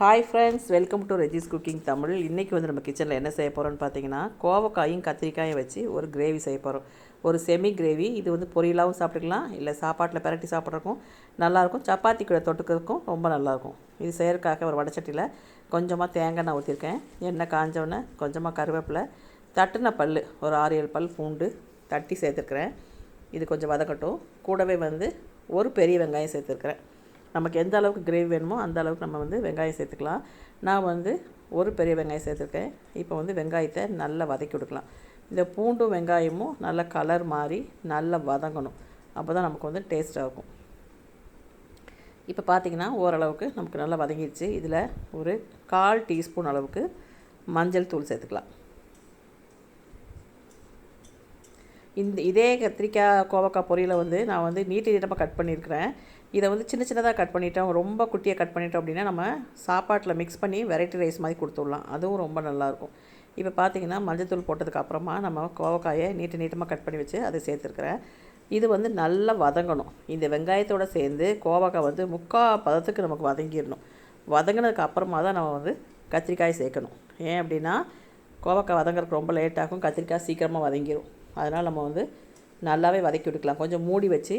Hi friends welcome to Regis cooking Tamil இன்றைக்கி வந்து நம்ம கிச்சனில் என்ன செய்ய போகிறோம்னு பார்த்தீங்கன்னா கோவக்காயும் கத்திரிக்காயும் வச்சு ஒரு கிரேவி செய்ய போகிறோம் ஒரு செமி கிரேவி இது வந்து பொரியலாகவும் சாப்பிட்டுக்கலாம் இல்லை சாப்பாட்டில் பிரட்டி சாப்பிட்றதுக்கும் நல்லாயிருக்கும். சப்பாத்தி கூட தொட்டுக்கிறதுக்கும் ரொம்ப நல்லாயிருக்கும். இது செய்யறதுக்காக ஒரு வடச்சட்டியில் கொஞ்சமாக தேங்காய் நான் ஊற்றிருக்கேன் எண்ணெய் காஞ்சவுடனே கொஞ்சமாக கருவேப்பிலை தட்டுன பல் ஒரு ஆறு ஏழு பல் பூண்டு தட்டி சேர்த்துருக்குறேன். இது கொஞ்சம் வதக்கட்டும். கூடவே வந்து ஒரு பெரிய வெங்காயம் சேர்த்துருக்குறேன். நமக்கு எந்த அளவுக்கு கிரேவி வேணுமோ அந்த அளவுக்கு நம்ம வந்து வெங்காயம் சேர்த்துக்கலாம். நான் வந்து ஒரு பெரிய வெங்காயம் சேர்த்துருக்கேன். இப்போ வந்து வெங்காயத்தை நல்லா வதக்கி விடுக்கலாம் இந்த பூண்டும் வெங்காயமும் நல்லா கலர் மாறி நல்லா வதங்கணும். அப்போ தான் நமக்கு வந்து டேஸ்ட்டாக இருக்கும் இப்போ பார்த்தீங்கன்னா ஓரளவுக்கு நமக்கு நல்லா வதங்கிடுச்சு. இதில் ஒரு கால் டீஸ்பூன் அளவுக்கு மஞ்சள் தூள் சேர்த்துக்கலாம். இந்த இதே கத்திரிக்காய் கோவக்காய் பொரியலை வந்து நான் வந்து நீட்டு நீட்டமாக கட் பண்ணியிருக்கிறேன். இதை வந்து சின்ன சின்னதாக கட் பண்ணிட்டோம் ரொம்ப குட்டியாக கட் பண்ணிட்டோம் அப்படின்னா நம்ம சாப்பாட்டில் மிக்ஸ் பண்ணி வெரைட்டி ரைஸ் மாதிரி கொடுத்துடலாம். அதுவும் ரொம்ப நல்லாயிருக்கும் இப்போ பார்த்தீங்கன்னா மஞ்சத்தூள் போட்டதுக்கு அப்புறமா நம்ம கோவக்காயை நீட்டு நீட்டமாக கட் பண்ணி வச்சு அதை சேர்த்துருக்குறேன். இது வந்து நல்லா வதங்கணும். இந்த வெங்காயத்தோடு சேர்ந்து கோவக்காய் வந்து முக்கால் பதத்துக்கு நமக்கு வதங்கிடணும். வதங்கினதுக்கு அப்புறமா தான் நம்ம வந்து கத்திரிக்காய் சேர்க்கணும். ஏன் அப்படின்னா கோவக்காய் வதங்குறதுக்கு ரொம்ப லேட்டாகும் கத்திரிக்காய் சீக்கிரமாக வதங்கிடும் அதனால் நம்ம வந்து நல்லாவே வதக்கி விட்டுக்கலாம். கொஞ்சம் மூடி வச்சு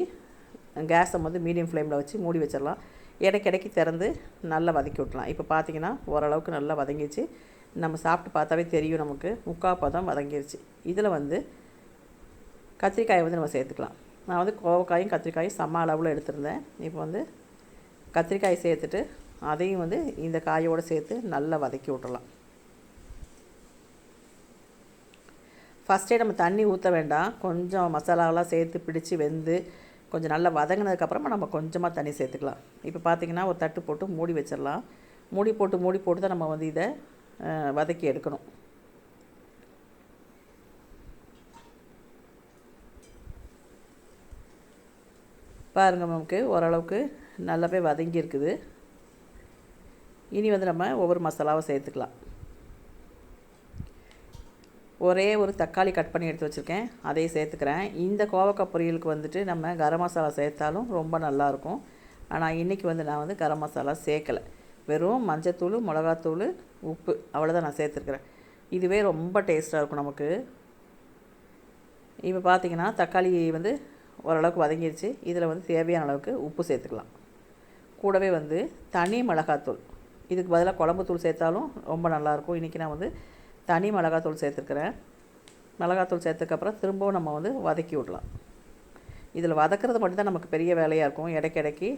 கேஸை வந்து மீடியம் ஃப்ளேமில் வச்சு மூடி வச்சிடலாம். இடைக்கிடைக்கு திறந்து நல்லா வதக்கி விட்லாம் இப்போ பார்த்தீங்கன்னா ஓரளவுக்கு நல்லா வதங்கிடுச்சு. நம்ம சாப்பிட்டு பார்த்தாவே தெரியும் நமக்கு. முக்கால் பதம் வதங்கிருச்சு. இதில் வந்து கத்திரிக்காயை வந்து நம்ம சேர்த்துக்கலாம். நான் வந்து கோவக்காயும் கத்திரிக்காயும் சம அளவில் எடுத்திருந்தேன். இப்போ வந்து கத்திரிக்காய் சேர்த்துட்டு அதையும் வந்து இந்த காயோடு சேர்த்து நல்லா வதக்கி விட்டுறலாம் ஃபஸ்ட்டே நம்ம தண்ணி ஊற்ற வேண்டாம். கொஞ்சம் மசாலாவெலாம் சேர்த்து பிடிச்சி வெந்து கொஞ்சம் நல்லா வதங்கினதுக்கப்புறமா நம்ம கொஞ்சமாக தண்ணி சேர்த்துக்கலாம். இப்போ பார்த்திங்கன்னா ஒரு தட்டு போட்டு மூடி வச்சிடலாம். மூடி போட்டு மூடி போட்டு தான் நம்ம வந்து இதை வதக்கி எடுக்கணும். பாருங்கள் நமக்கு ஓரளவுக்கு நல்லாவே வதங்கி இருக்குது. இனி வந்து நம்ம ஒவ்வொரு மசாலாவும் சேர்த்துக்கலாம். ஒரே ஒரு தக்காளி கட் பண்ணி எடுத்து வச்சுருக்கேன். அதையும் சேர்த்துக்கிறேன். இந்த கோவக்காய் பொரியலுக்கு வந்துட்டு நம்ம கரம் மசாலா சேர்த்தாலும் ரொம்ப நல்லாயிருக்கும். ஆனால் இன்றைக்கி வந்து நான் வந்து கரம் மசாலா சேர்க்கலை. வெறும் மஞ்சத்தூள் மிளகாத்தூள் உப்பு. அவ்வளோதான் நான் சேர்த்துருக்குறேன். இதுவே ரொம்ப டேஸ்ட்டாக இருக்கும் நமக்கு. இப்போ பார்த்திங்கன்னா தக்காளி வந்து ஓரளவுக்கு வதங்கிடுச்சு இதில் வந்து தேவையான அளவுக்கு உப்பு சேர்த்துக்கலாம். கூடவே வந்து தனி மிளகாத்தூள். இதுக்கு பதிலாக குழம்பு தூள் சேர்த்தாலும் ரொம்ப நல்லாயிருக்கும். இன்றைக்கி நான் வந்து தனி மிளகாத்தூள் சேர்த்துருக்குறேன். மிளகாத்தூள் சேர்த்துக்கப்புறம் திரும்பவும் நம்ம வந்து வதக்கி விடலாம். இதில் வதக்கிறது மட்டும்தான் நமக்கு பெரிய வேலையாக இருக்கும். இடைக்கிடைக்கு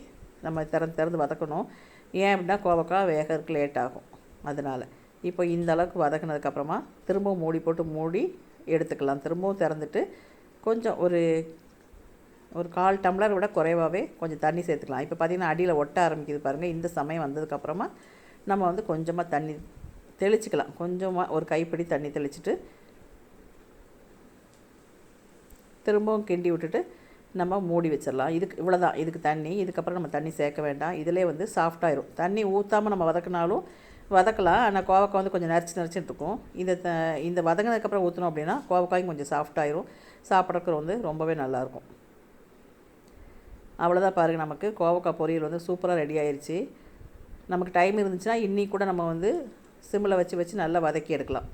நம்ம திறந்து திறந்து வதக்கணும். ஏன் அப்படின்னா கோவக்காய் வேகிறதுக்கு லேட் ஆகும். அதனால் இப்போ இந்த அளவுக்கு வதக்கினதுக்கப்புறமா திரும்பவும் மூடி போட்டு மூடி எடுத்துக்கலாம். திரும்பவும் திறந்துட்டு கொஞ்சம் ஒரு ஒரு கால் டம்ளர் விட குறைவாகவே கொஞ்சம் தண்ணி சேர்த்துக்கலாம். இப்போ பார்த்திங்கன்னா அடியில் ஒட்ட ஆரம்பிக்குது பாருங்கள் இந்த சமயம் வந்ததுக்கப்புறமா நம்ம வந்து கொஞ்சமாக தண்ணி தெளிச்சிக்கலாம். கொஞ்சமாக ஒரு கைப்பிடி தண்ணி தெளிச்சிட்டு திரும்பவும் கிண்டி விட்டுட்டு நம்ம மூடி வச்சிடலாம். இதுக்கு இவ்வளோ தான் இதுக்கு தண்ணி இதுக்கப்புறம் நம்ம தண்ணி சேர்க்க வேண்டாம். இதிலே வந்து சாஃப்டாயிரும் தண்ணி ஊற்றாமல் நம்ம வதக்கினாலும் வதக்கலாம். ஆனால் கோவக்காய் வந்து கொஞ்சம் நரைச்சி நரிச்சுட்டு இருக்கும். இந்த த இந்த வதங்கினதுக்கப்புறம் ஊற்றணும் அப்படின்னா கோவக்காயும் கொஞ்சம் சாஃப்டாயிரும் சாப்பிட்றதுக்கு வந்து ரொம்பவே நல்லாயிருக்கும். அவ்வளோதான் பாருங்கள் நமக்கு. கோவக்காய் பொரியல் வந்து சூப்பராக ரெடி ஆயிடுச்சு நமக்கு டைம் இருந்துச்சுன்னா இன்னி கூட நம்ம வந்து சிம்மில் வச்சு வச்சு நல்லா வதக்கி எடுக்கலாம்.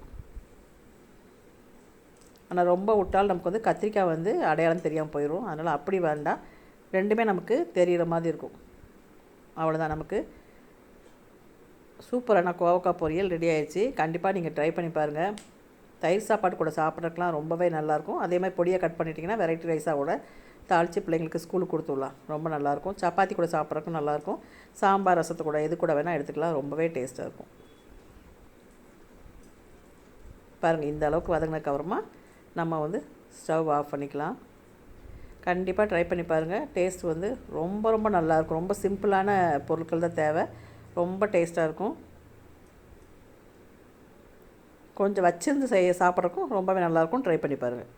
ஆனால் ரொம்ப விட்டால் நமக்கு வந்து கத்திரிக்காய் வந்து அடையாளம் தெரியாமல் போயிடும் அதனால் அப்படி வேண்டாம் ரெண்டுமே நமக்கு தெரிகிற மாதிரி இருக்கும். அவ்வளோதான் நமக்கு சூப்பரான கோவக்காய் பொரியல் ரெடி ஆயிடுச்சு கண்டிப்பாக நீங்கள் ட்ரை பண்ணி பாருங்கள் தயிர் சாப்பாடு கூட சாப்பிட்றதுக்கெலாம் ரொம்பவே நல்லாயிருக்கும் அதே மாதிரி பொடியை கட் பண்ணிட்டிங்கன்னா வெரைட்டி ரைஸாக கூட தாளித்து பிள்ளைங்களுக்கு ஸ்கூலுக்கு கொடுத்துடலாம். ரொம்ப நல்லாயிருக்கும் சப்பாத்தி கூட சாப்பிட்றதுக்கும் நல்லாயிருக்கும் சாம்பார் ரசத்து கூட எது கூட வேணால் எடுத்துக்கலாம். ரொம்பவே டேஸ்ட்டாக இருக்கும். பாருங்கள் இந்த அளவுக்கு வதங்கினதுக்கப்புறமா நம்ம வந்து ஸ்டவ் ஆஃப் பண்ணிக்கலாம். கண்டிப்பாக ட்ரை பண்ணி பாருங்கள் டேஸ்ட் வந்து ரொம்ப ரொம்ப நல்லாயிருக்கும் ரொம்ப சிம்பிளான பொருட்கள் தான் தேவை. ரொம்ப டேஸ்ட்டாக இருக்கும். கொஞ்சம் வச்சிருந்து செய்ய சாப்பிட்றக்கும் ரொம்பவே நல்லாயிருக்கும் ட்ரை பண்ணி பாருங்கள்